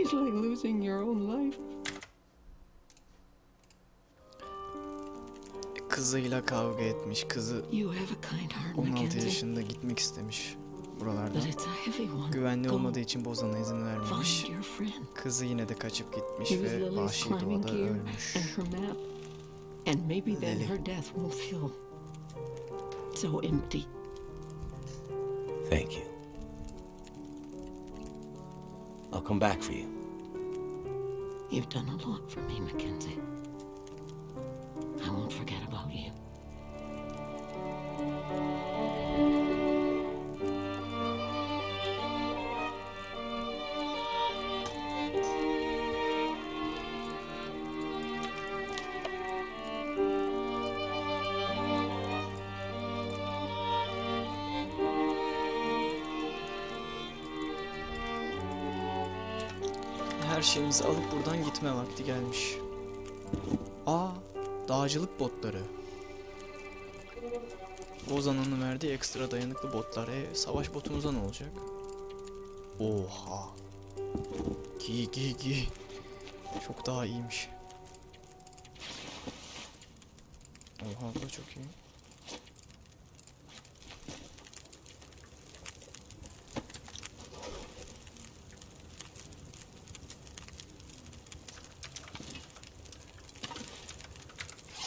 It's like losing your own life. Kızıyla kavga etmiş. Kızı You have a kind heart, 16 Mackenzie. yaşında gitmek istemiş buralardan. But it's a heavy one. Güvenli Go. olmadığı için Bozan'a izin vermemiş. Find your friend. Kızı yine de kaçıp gitmiş ve Lily's vahşi climbing doğada gear ölmüş. and her map. And maybe then Lily. her death will feel so empty. Thank you. I'll come back for you. You've done a lot for me, Mackenzie. I won't forget about you. Her şeyimizi alıp buradan gitme vakti gelmiş. Aa, dağcılık botları. Bozan'ın verdiği ekstra dayanıklı botlar. E, savaş botumuza ne olacak? Oha. Giy giy giy. Çok daha iyiymiş. Oha bu da çok iyi.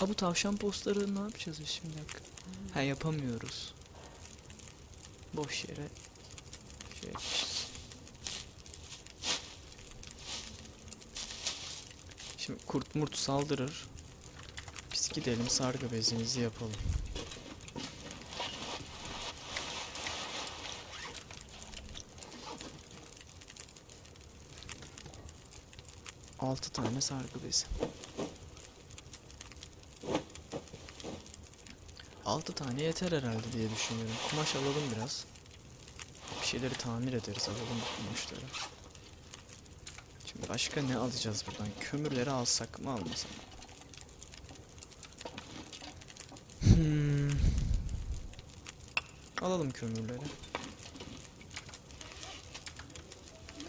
Ha bu tavşan postları ne yapacağız biz şimdi? Ha yapamıyoruz. Boş yere şey. Şimdi kurt murt saldırır. Biz gidelim sargı bezimizi yapalım. Altı tane sargı bezi. 6 tane yeter herhalde diye düşünüyorum. Kumaş alalım biraz. Bir şeyleri tamir ederiz alalım kumaşları. Şimdi başka ne alacağız buradan? Kömürleri alsak mı almasak? Hmm. Alalım kömürleri.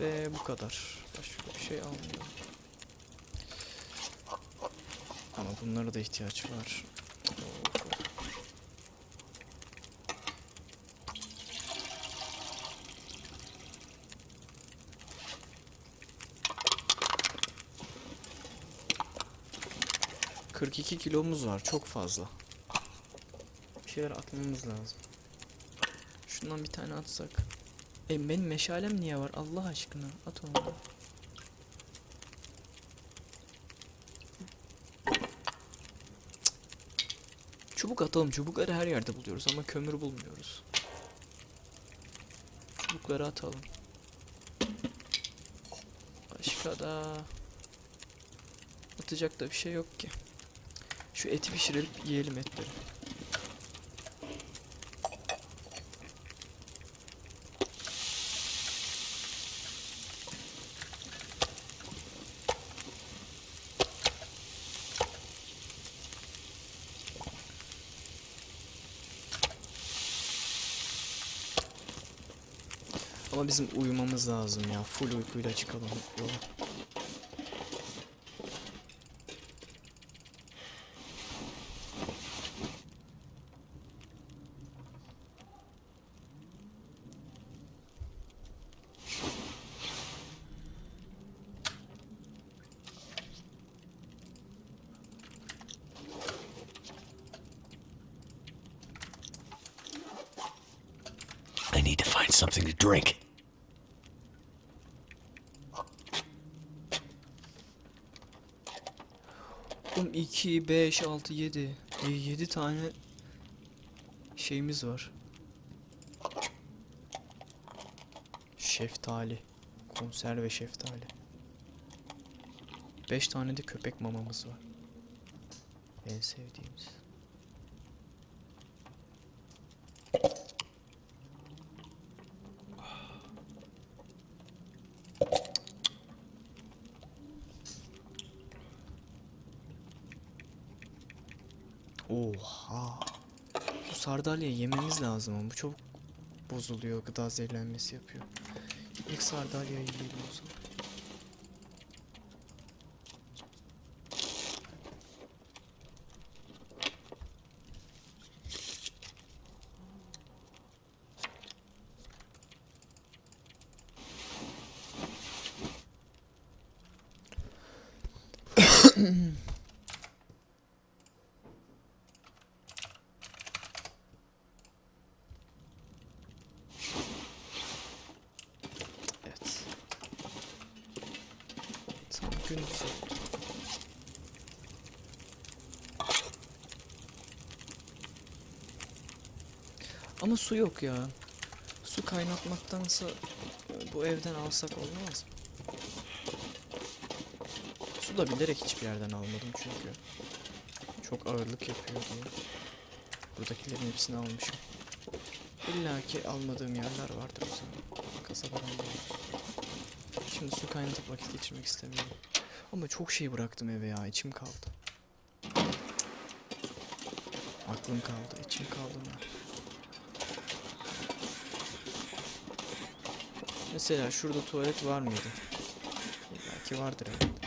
Ve bu kadar. Başka bir şey almıyorum. Ama bunlara da ihtiyaç var. 42 kilomuz var. Çok fazla. Bir şeyler atmamız lazım. Şundan bir tane atsak. E benim meşalem niye var? Allah aşkına. At onu. Çubuk atalım. Çubukları her yerde buluyoruz ama kömür bulmuyoruz. Çubukları atalım. Başka da atacak da bir şey yok ki. Şu eti pişirelim yiyelim etleri. Ama bizim uyumamız lazım ya. Full uykuyla çıkalım yola. 2, 5, 6, 7. 7 tane şeyimiz var. Şeftali. Konserve şeftali. 5 tane de köpek mamamız var. En sevdiğimiz. Oha. Bu sardalya yememiz lazım ama bu çok bozuluyor. Gıda zehirlenmesi yapıyor. İlk sardalyayı yiyelim o zaman. Evet. Tam gündüz oldu. Ama su yok ya. Su kaynatmaktansa bu evden alsak olmaz mı? Su da bilerek hiçbir yerden almadım çünkü. Çok ağırlık yapıyor diye. Buradakilerin hepsini almışım. İlla ki almadığım yerler vardır o zaman. Kasabadan buluruz. Şimdi su kaynatıp vakit geçirmek istemiyorum. Ama çok şey bıraktım eve ya. içim kaldı. Aklım kaldı. içim kaldı mı? Mesela şurada tuvalet var mıydı? Belki vardır herhalde.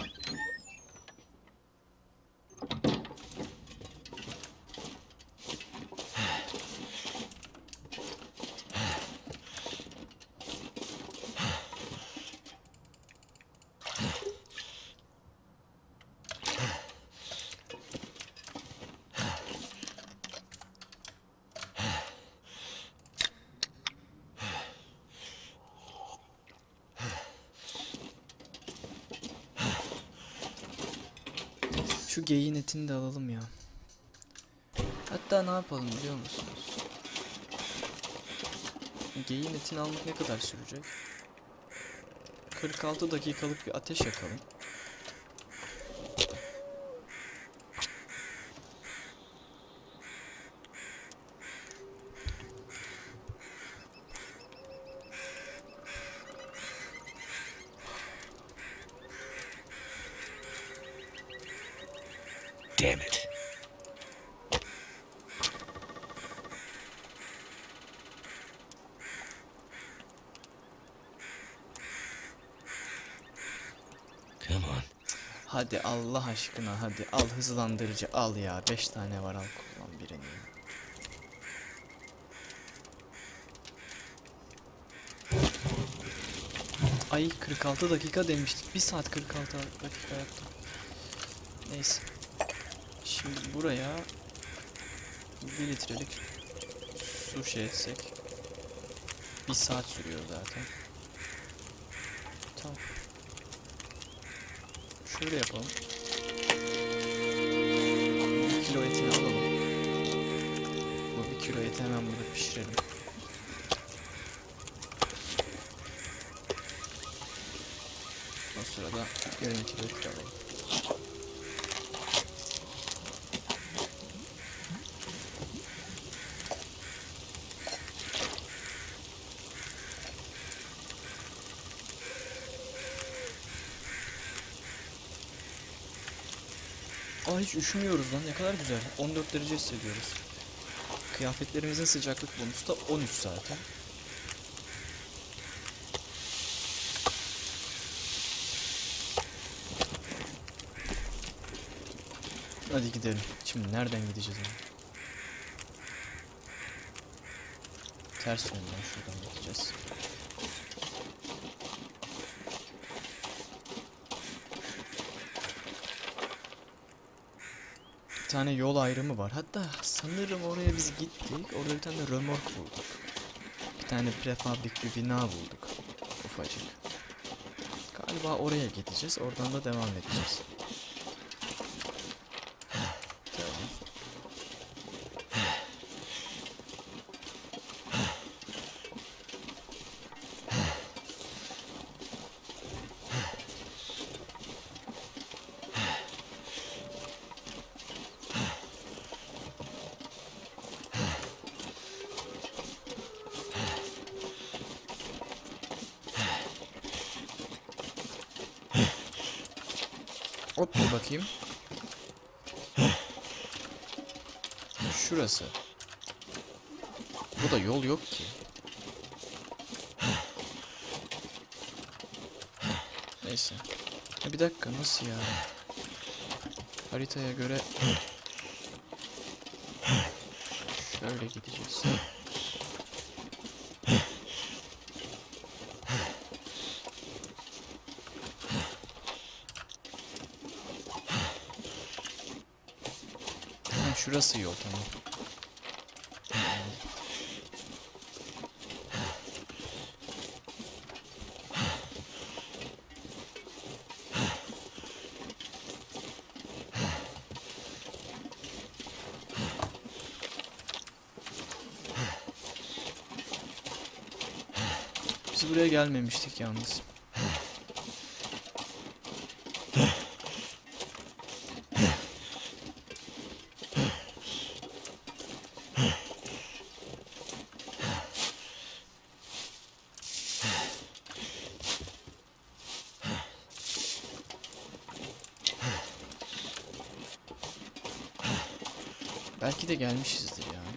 Şu geyiğin etini de alalım ya. Hatta ne yapalım biliyor musunuz? Geyiğin etini almak ne kadar sürecek? 46 dakikalık bir ateş yakalım. On. Hadi Allah aşkına hadi al hızlandırıcı al ya. 5 tane var al kullan birini. Ay 46 dakika demiştik. 1 saat 46 dakika yaptım. Neyse. Şimdi buraya 1 litrelik su şey etsek 1 saat sürüyor zaten. Tamam. Şöyle yapalım. Bir kilo etini alalım. Bu bir kilo eti hemen burada pişirelim. O sırada yarım kilo et alalım. Aa hiç üşümüyoruz lan ne kadar güzel. 14 derece hissediyoruz. Kıyafetlerimizin sıcaklık bonusu da 13 zaten. Hadi gidelim. Şimdi nereden gideceğiz ama? Ters yönden şuradan gideceğiz. Tane yol ayrımı var. Hatta sanırım oraya biz gittik. Orada bir tane römork bulduk. Bir tane prefabrik bir bina bulduk. Ufacık. Galiba oraya gideceğiz. Oradan da devam edeceğiz. Tamam. Hop bir bakayım. Şurası. Bu da yol yok ki. Neyse. Bir dakika nasıl ya? Haritaya göre şöyle gideceğiz. Şurası yol tamam. Biz buraya gelmemiştik yalnız. Belki de gelmişizdir ya.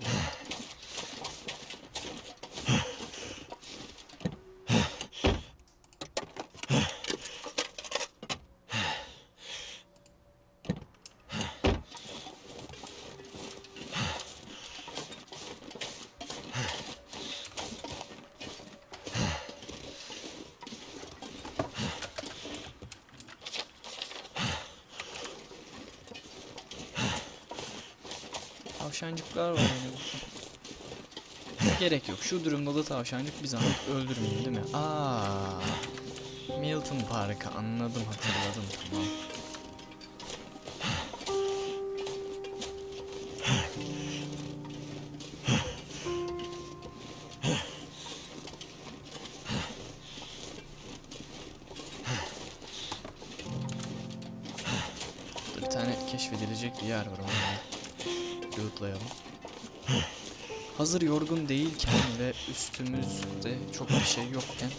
Tavşancıklar var burada. Gerek yok. Şu durumda da tavşancık bir zahmet öldürmeyeyim değil mi? Aa. Milton Park'ı anladım hatırladım tamam. Bir tane keşfedilecek bir yer var onu lootlayalım. Hazır yorgun değilken ve üstümüzde çok bir şey yokken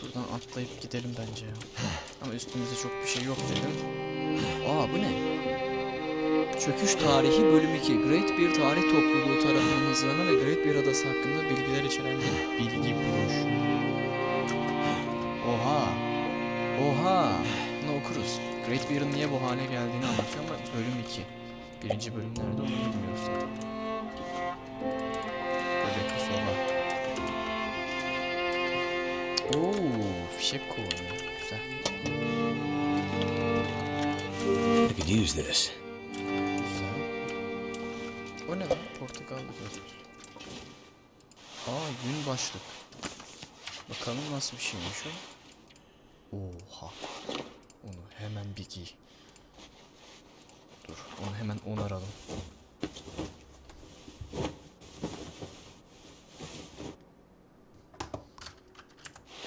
Şuradan atlayıp gidelim bence ya. Ama üstümüzde çok bir şey yok dedim. Aa bu ne? Çöküş Tarihi Bölüm 2 Great bir tarih topluluğu tarafından hazırlanan ve Great bir adası hakkında bilgiler içeren bir bilgi broşürü. Oha! Oha! Bunu okuruz. Great Bear'ın niye bu hale geldiğini anlatıyor ama bölüm 2. Birinci bölüm nerede onu bilmiyoruz zaten. Bebek soba. Oo, fişek kovanı. Güzel. I could use this. Güzel. O ne lan? Portakallı göz. Aa gün başlık. Bakalım nasıl bir şeymiş o. Oha. Onu hemen bir giy. Dur onu hemen onaralım.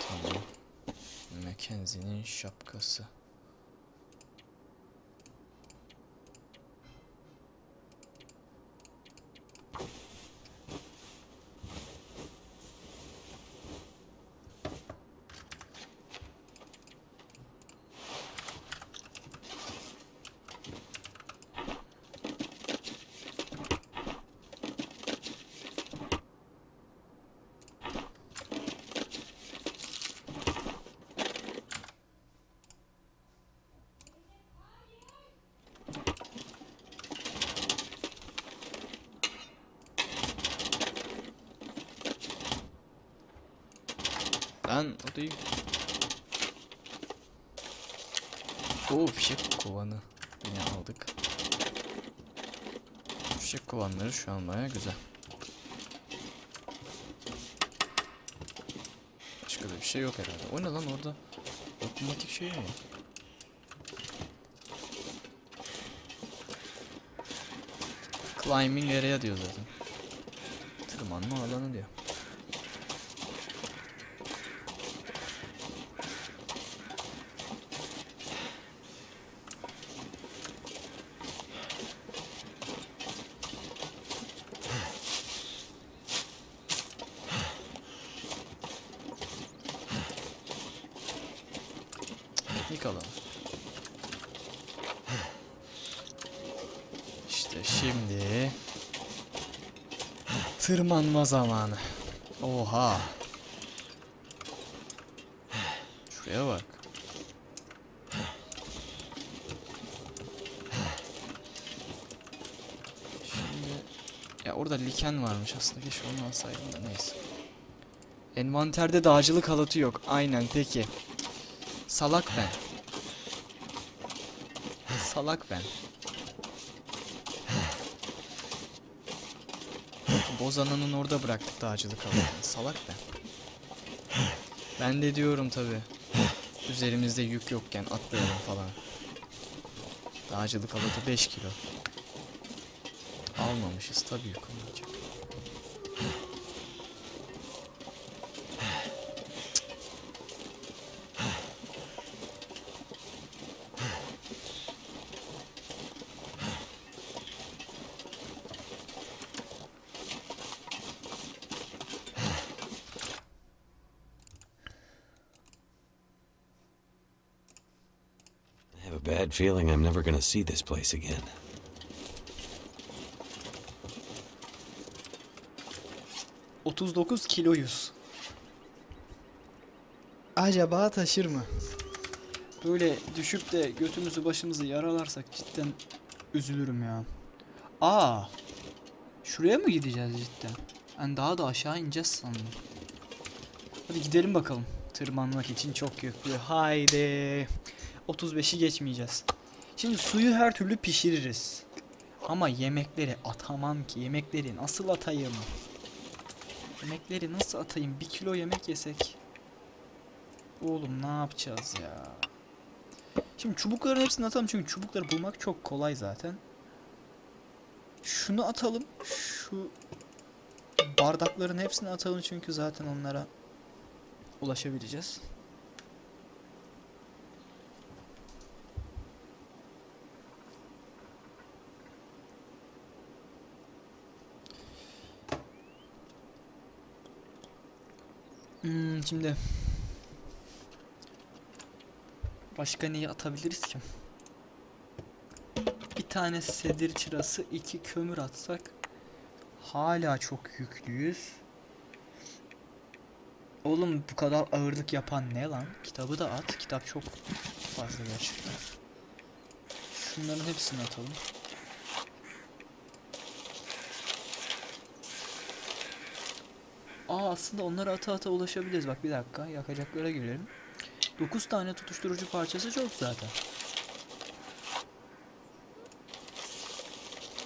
Tamam. Mackenzie'nin şapkası. Değil. Oo fişek kovanı yine aldık. Fişek kovanları şu an baya güzel. Başka da bir şey yok herhalde. O ne lan orada? Otomatik şey mi? Climbing area diyor zaten. Tırmanma alanı diyor. Piknik alanı. İşte şimdi tırmanma zamanı. Oha. Şuraya bak. Şimdi ya orada liken varmış aslında keşke onu alsaydım da neyse. Envanterde dağcılık halatı yok. Aynen peki. Salak ben. Salak ben. Bozana'nın orada bıraktık dağcılık alanını. Salak ben. Ben de diyorum tabi. Üzerimizde yük yokken atlayalım falan. Dağcılık alanı 5 kilo. Almamışız tabii yük olmayacak. Feeling I'm never gonna see this place again. ...39 kiloyuz. Acaba taşır mı? Böyle düşüp de götümüzü başımızı yaralarsak cidden üzülürüm ya. Aa, şuraya mı gideceğiz cidden? Ben daha da aşağı ineceğiz sandım. Hadi gidelim bakalım. Tırmanmak için çok yüklü. Haydi. 35'i geçmeyeceğiz. Şimdi suyu her türlü pişiririz. Ama yemekleri atamam ki. Yemekleri nasıl atayım? Yemekleri nasıl atayım? Bir kilo yemek yesek. Oğlum ne yapacağız ya? Şimdi çubukların hepsini atalım çünkü çubukları bulmak çok kolay zaten. Şunu atalım. Şu bardakların hepsini atalım çünkü zaten onlara ulaşabileceğiz. Hmm, şimdi başka neyi atabiliriz ki? Bir tane sedir çırası, iki kömür atsak hala çok yüklüyüz. Oğlum bu kadar ağırlık yapan ne lan? Kitabı da at. Kitap çok fazla gerçekten. Şunların hepsini atalım. Aa aslında onlara ata ata ulaşabiliriz. Bak bir dakika yakacaklara girelim. 9 tane tutuşturucu parçası çok zaten.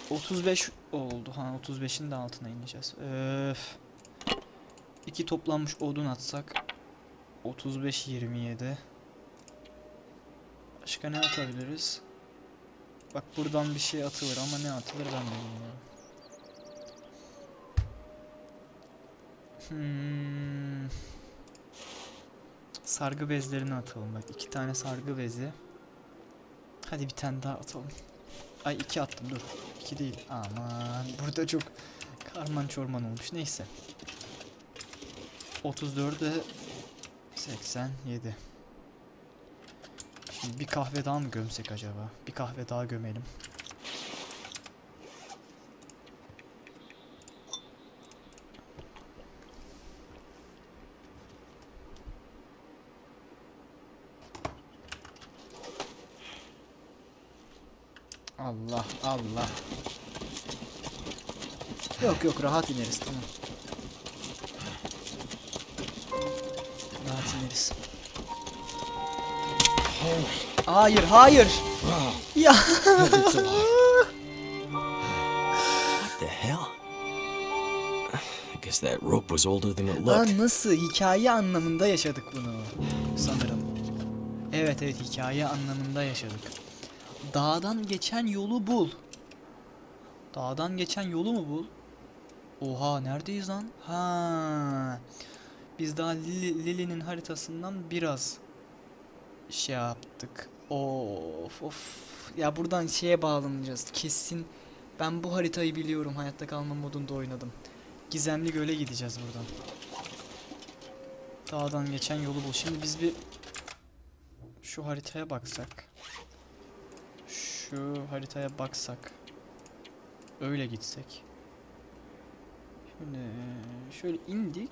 35 oldu. Ha 35'in de altına ineceğiz. Öf. İki toplanmış odun atsak 35 27. Başka ne atabiliriz? Bak buradan bir şey atılır ama ne atılır ben de bilmiyorum. Hmm. Sargı bezlerini atalım bak iki tane sargı bezi. Hadi bir tane daha atalım. Ay iki attım dur. İki değil. Aman burada çok karman çorman olmuş. Neyse. 34 ve 87. Şimdi bir kahve daha mı gömsek acaba? Bir kahve daha gömelim. Allah Allah. Yok yok rahat ineriz tamam. Rahat ineriz. Hayır hayır. Ya What the hell? I guess that rope was older than it looked. Lan nasıl hikaye anlamında yaşadık bunu sanırım. Evet evet hikaye anlamında yaşadık. Dağdan geçen yolu bul. Dağdan geçen yolu mu bul? Oha neredeyiz lan? Ha. Biz daha Lili- Lili'nin haritasından biraz şey yaptık. Of of. Ya buradan şeye bağlanacağız. Kesin ben bu haritayı biliyorum. Hayatta kalma modunda oynadım. Gizemli göle gideceğiz buradan. Dağdan geçen yolu bul. Şimdi biz bir şu haritaya baksak. Şu haritaya baksak. Öyle gitsek. Şöyle şöyle indik.